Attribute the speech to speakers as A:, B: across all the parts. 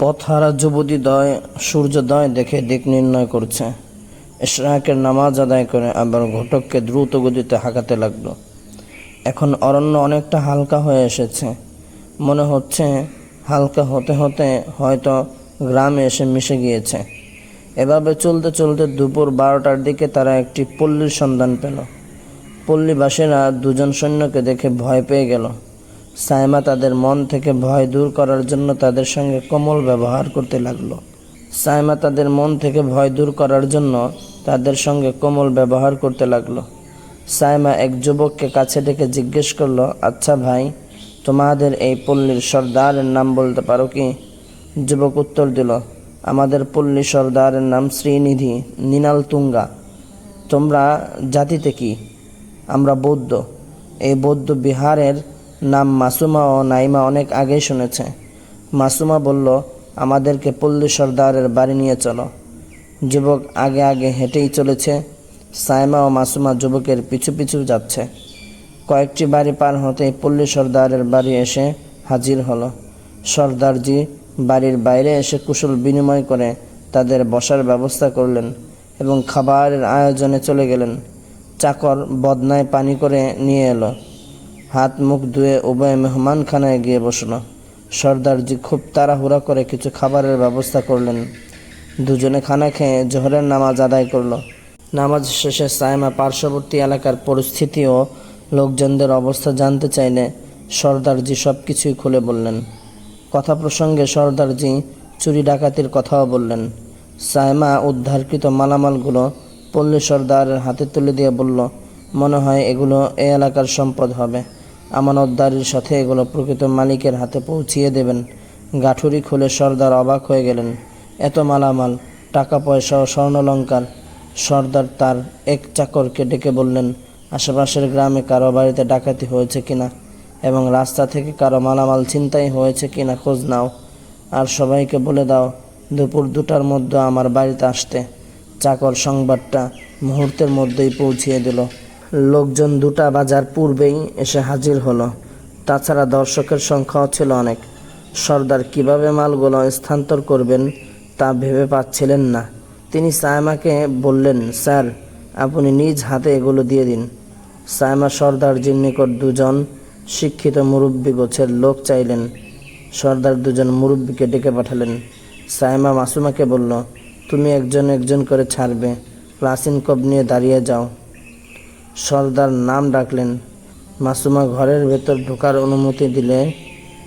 A: পথহারা যুবতীদ্বয় সূর্যোদয় দেখে দিক নির্ণয় করছে। ইশরাকের নামাজ আদায় করে আবার ঘটককে দ্রুত গতিতে হাঁকাতে লাগল। এখন অরণ্য অনেকটা হালকা হয়ে এসেছে। মনে হচ্ছে হালকা হতে হতে হয়তো গ্রামে এসে মিশে গিয়েছে। এভাবে চলতে চলতে দুপুর বারোটার দিকে তারা একটি পল্লীর সন্ধান পেল। পল্লীবাসীরা দুজন সৈন্যকে দেখে ভয় পেয়ে গেল। সাইমা তাদের মন থেকে ভয় দূর করার জন্য তাদের সঙ্গে কোমল ব্যবহার করতে লাগল। সাইমা তাদের মন থেকে ভয় দূর করার জন্য তাদের সঙ্গে কোমল ব্যবহার করতে লাগল। সাইমা এক যুবককে কাছে ডেকে জিজ্ঞেস করল আচ্ছা ভাই, তোমাদের এই পল্লীর সর্দারের নাম বলতে পারো কি? যুবক উত্তর দিল, আমাদের পল্লী সর্দারের নাম শ্রীনিধি নিনাল তুঙ্গা তোমরা জাতিতে কি? আমরা বৌদ্ধ। এই বৌদ্ধ বিহারের নাম মাসুমা ও নাইমা অনেক আগেই শুনেছে। মাসুমা বলল, আমাদেরকে পল্লী সর্দারের বাড়ি নিয়ে চলো। যুবক আগে আগে হেঁটেই চলেছে। সাইমা ও মাসুমা যুবকের পিছু পিছু যাচ্ছে। কয়েকটি বাড়ি পার হতেই পল্লী সর্দারের বাড়ি এসে হাজির হলো। সর্দারজি বাড়ির বাইরে এসে কুশল বিনিময় করে তাদের বসার ব্যবস্থা করলেন এবং খাবারের আয়োজনে চলে গেলেন। চাকর বদনায় পানি করে নিয়ে এলো। হাত মুখ ধুয়ে উভয় মেহমানখানায় গিয়ে বসল। সর্দারজি খুব তাড়াহুড়া করে কিছু খাবারের ব্যবস্থা করলেন। দুজনে খানা খেয়ে জোহরের নামাজ আদায় করল। নামাজ শেষে সাইমা পার্শ্ববর্তী এলাকার পরিস্থিতি ও লোকজনদের অবস্থা জানতে চাইলে সর্দারজি সব কিছুই খুলে বললেন। কথা প্রসঙ্গে সর্দারজি চুরি ডাকাতির কথাও বললেন। সাইমা উদ্ধারকৃত মালামালগুলো পল্লী সর্দারের হাতে তুলে দিয়ে বলল, মনে হয় এগুলো এ এলাকার সম্পদ হবে। আমানতদারির সাথে এগুলো প্রকৃত মালিকের হাতে পৌঁছিয়ে দেবেন। গাঠুরি খুলে সর্দার অবাক হয়ে গেলেন। এত মালামাল, টাকা পয়সা ও স্বর্ণলঙ্কার। সর্দার তার এক চাকরকে ডেকে বললেন, আশেপাশের গ্রামে কারও বাড়িতে ডাকাতি হয়েছে কিনা এবং রাস্তা থেকে কারও মালামাল ছিনতাই হয়েছে কিনা খোঁজ নাও। আর সবাইকে বলে দাও, দুপুর দুটার মধ্যে আমার বাড়িতে আসতে। চাকর সংবাদটা মুহূর্তের মধ্যেই পৌঁছিয়ে দিল। লোকজন দুটা বাজার পূর্বেই এসে হাজির হলো। তাছাড়া দর্শকের সংখ্যাও ছিল অনেক। সর্দার কীভাবে মালগুলো স্থানান্তর করবেন তা ভেবে পাচ্ছিলেন না। তিনি সায়মাকে বললেন, স্যার, আপনি নিজ হাতে এগুলো দিয়ে দিন। সায়মা সর্দারজির নিকট দুজন শিক্ষিত মুরব্বী গোছের লোক চাইলেন, সর্দার দুজন মুরব্বীকে ডেকে পাঠালেন। সায়মা মাসুমাকে বলল, তুমি একজন একজন করে ছাড়বে। প্লাসিন কপ নিয়ে দাঁড়িয়ে যাও। সর্দার নাম ডাকলেন। মাসুমা ঘরের ভেতর ঢোকার অনুমতি দিলে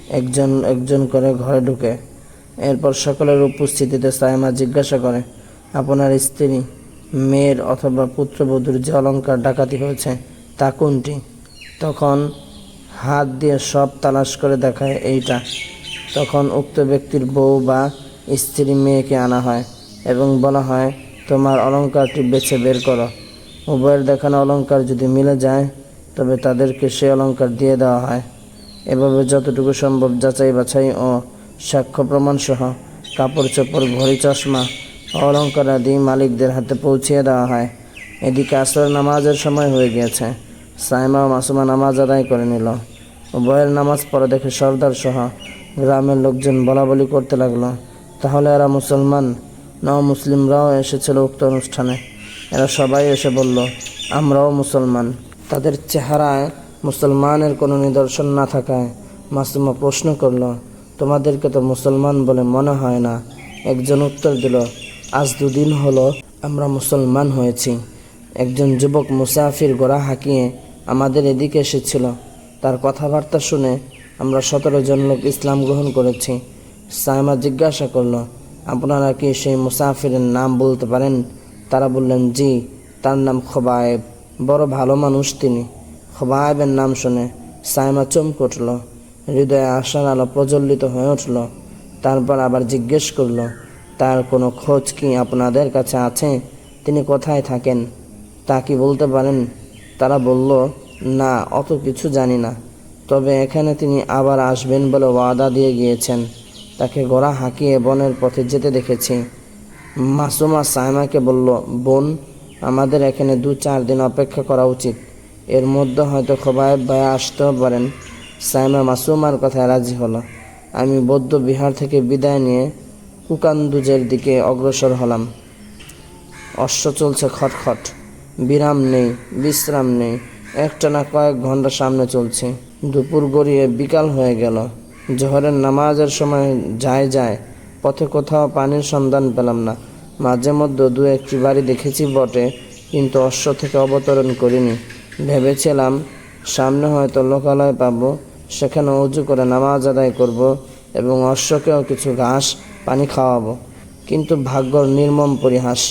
A: একজন একজন করে ঘরে ঢুকে। এরপর সকলের উপস্থিতিতে সাইমা জিজ্ঞাসা করে, আপনার স্ত্রী, মেয়ের অথবা পুত্রবধূর যে অলঙ্কার ডাকাতি হয়েছে, তা কোনটি? তখন হাত দিয়ে সব তালাশ করে দেখায় এইটা। তখন উক্ত ব্যক্তির বউ বা স্ত্রী মেয়েকে আনা হয় এবং বলা হয়, তোমার অলঙ্কারটি বেছে বের করো। উভয়ের দেখানো অলঙ্কার যদি মিলে যায়, তবে তাদেরকে সে অলঙ্কার দিয়ে দেওয়া হয়। এভাবে যতটুকু সম্ভব যাচাই বাছাই ও সাক্ষ্য প্রমাণ সহ কাপড় চোপড়, ঘড়ি চশমা অলঙ্কার আদি মালিকদের হাতে পৌঁছিয়ে দেওয়া হয়। এদিকে আসর নামাজের সময় হয়ে গিয়েছে। সাইমা ও মাসুমা নামাজ আদায় করে নিল। উভয়ের নামাজ পড়ে দেখে সর্দার সহ গ্রামের লোকজন বলা বলি করতে লাগল। তাহলে এরা মুসলমান ন মুসলিমরাও এসেছিল উক্ত অনুষ্ঠানে। এরা সবাই এসে বলল, আমরাও মুসলমান। তাদের চেহারায় মুসলমানের কোনো নিদর্শন না থাকায় মাসুমা প্রশ্ন করল, তোমাদেরকে তো মুসলমান বলে মনে হয় না? একজন উত্তর দিল, আজ দুদিন হলো আমরা মুসলমান হয়েছি। একজন যুবক মুসাফির গোড়া হাঁকিয়ে আমাদের এদিকে এসেছিল। তার কথাবার্তা শুনে আমরা সতেরো জন লোক ইসলাম গ্রহণ করেছি। সাইমা জিজ্ঞাসা করল, আপনারা কি সেই মুসাফিরের নাম বলতে পারেন? তারা বললেন, জি, তার নাম খোবায়েব। বড় ভালো মানুষ তিনি। খোবায়েবের নাম শুনে সাইমা চমকে উঠল। হৃদয়ে আশার আলো প্রজ্বলিত হয়ে উঠল। তারপর আবার জিজ্ঞেস করল, তার কোনো খোঁজ কি আপনাদের কাছে আছে? তিনি কোথায় থাকেন? তা কি বলতে পারেন? তারা বলল, না, অত কিছু জানি না। তবে এখানে তিনি আবার আসবেন বলে ওয়াদা দিয়ে গিয়েছেন। তাকে গোড়া হাঁকিয়ে বনের পথে যেতে দেখেছি। মাসুমা সাইমাকে বলল, বোন, আমাদের এখানে দু চার দিন অপেক্ষা করা উচিত। এর মধ্যে হয়তো খোবায়েব ভাই আসতেও পারেন। সাইমা মাসুমার কথায় রাজি হলো। আমি বৌদ্ধ বিহার থেকে বিদায় নিয়ে কুকান্দুজের দিকে অগ্রসর হলাম। অশ্ব চলছে খটখট। বিরাম নেই, বিশ্রাম নেই। একটানা কয়েক ঘণ্টা সামনে চলছে। দুপুর গড়িয়ে বিকাল হয়ে গেল। জোহরের নামাজের সময় যায় যায় পথে কোথাও পানির সন্ধান পেলাম না। মাঝে মধ্যে দু একটি বাড়ি দেখেছি বটে, কিন্তু অশ্ব থেকে অবতরণ করিনি। ভেবেছিলাম, সামনে হয়তো লোকালয় পাবো, সেখানে উজু করে নামাজ আদায় করব এবং অশ্বকেও কিছু ঘাস, পানি খাওয়াবো। কিন্তু ভাগ্যর নির্মম পরিহাস,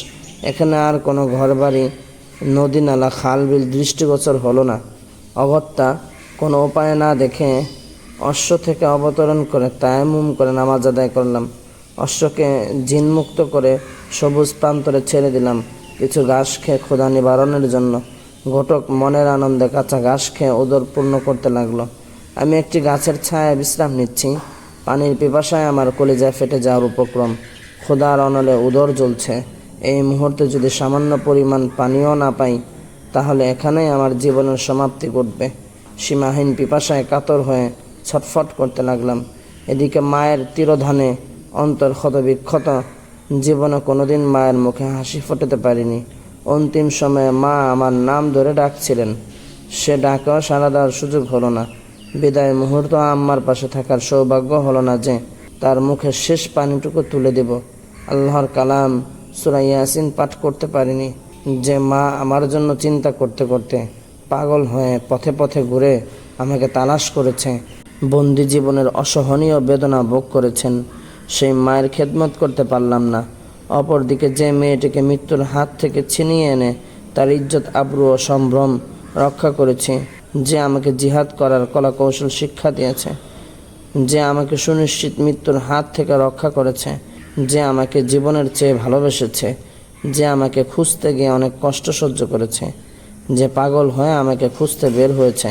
A: এখানে আর কোনো ঘরবাড়ি, নদী নালা, খাল বিল দৃষ্টিগোচর হলো না। অগত্যা, কোনো উপায় না দেখে অশ্ব থেকে অবতরণ করে তায়ামুম করে নামাজ আদায় করলাম। অশ্বকে জিনমুক্ত করে সবুজ প্রান্তরে ছেড়ে দিলাম। কিছু ঘাস খেয়ে ক্ষুধা নিবারণের জন্য ঘটক মনের আনন্দে কাঁচা ঘাস খেয়ে উদর পূর্ণ করতে লাগল। আমি একটি গাছের ছায়ায় বিশ্রাম নিচ্ছি। পানির পিপাসায় আমার কলিজায় ফেটে যাওয়ার উপক্রম। ক্ষুধার অনলে উদর জ্বলছে। এই মুহূর্তে যদি সামান্য পরিমাণ পানিও না পাই, তাহলে এখানেই আমার জীবনের সমাপ্তি ঘটবে। সীমাহীন পিপাসায় কাতর হয়ে ছটফট করতে লাগলাম। এদিকে মায়ের তিরোধানে অন্তর ক্ষত বিক্ষত জীবনে কোনোদিন মায়ের মুখে হাসি ফোটাতে পারিনি। অন্তিম সময়ে মা আমার নাম ধরে ডাকছিলেন। সে ডাকেও সাড়া দেওয়ার সুযোগ হলো না। বিদায় মুহূর্ত আম্মার পাশে থাকার সৌভাগ্য হলো না যে তার মুখে শেষ পানিটুকু তুলে দেব। আল্লাহর কালাম সুরা ইয়াসিন পাঠ করতে পারিনি। যে মা আমার জন্য চিন্তা করতে করতে পাগল হয়ে পথে পথে ঘুরে আমাকে তালাশ করেছে। বন্দি জীবনের অসহনীয় বেদনা ভোগ করেছেন। সেই মায়ের খেদমত করতে পারলাম না। অপরদিকে যে মেয়েটিকে মৃত্যুর হাত থেকে ছিনিয়ে এনে তার ইজ্জত, আব্রু ও সম্ভ্রম রক্ষা করেছে, যে আমাকে জিহাদ করার কলা কৌশল শিক্ষা দিয়েছে, যে আমাকে সুনিশ্চিত মৃত্যুর হাত থেকে রক্ষা করেছে, যে আমাকে জীবনের চেয়ে ভালোবেসেছে, যে আমাকে খুঁজতে গিয়ে অনেক কষ্ট সহ্য করেছে, যে পাগল হয়ে আমাকে খুঁজতে বের হয়েছে,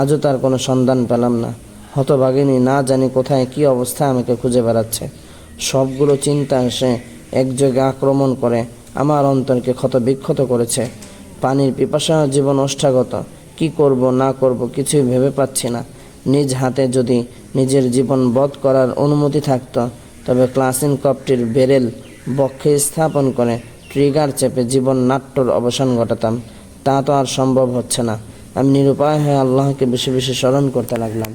A: আজও তার কোনো সন্ধান পেলাম না। হতভাগিনী না জানি কোথায় কি অবস্থা আমাকে খুঁজে বেড়াচ্ছে। সবগুলো চিন্তা এসে একযোগে আক্রমণ করে, আমার অন্তরকে ক্ষত বিক্ষত করেছে। পানির পিপাসা জীবন অষ্টাগত, কি করব, না করব কিছুই ভেবে পাচ্ছি না। নিজ হাতে যদি নিজের জীবন বধ করার অনুমতি থাকত, তবে ক্লাসিন কপটির বেরেল বক্ষে স্থাপন করে ট্রিগার চেপে জীবন নাট্যর অবসান ঘটাতাম। তা তো আর সম্ভব হচ্ছে না। আমি নিরুপায় হয়ে আল্লাহকে বেশি বেশি স্মরণ করতে লাগলাম।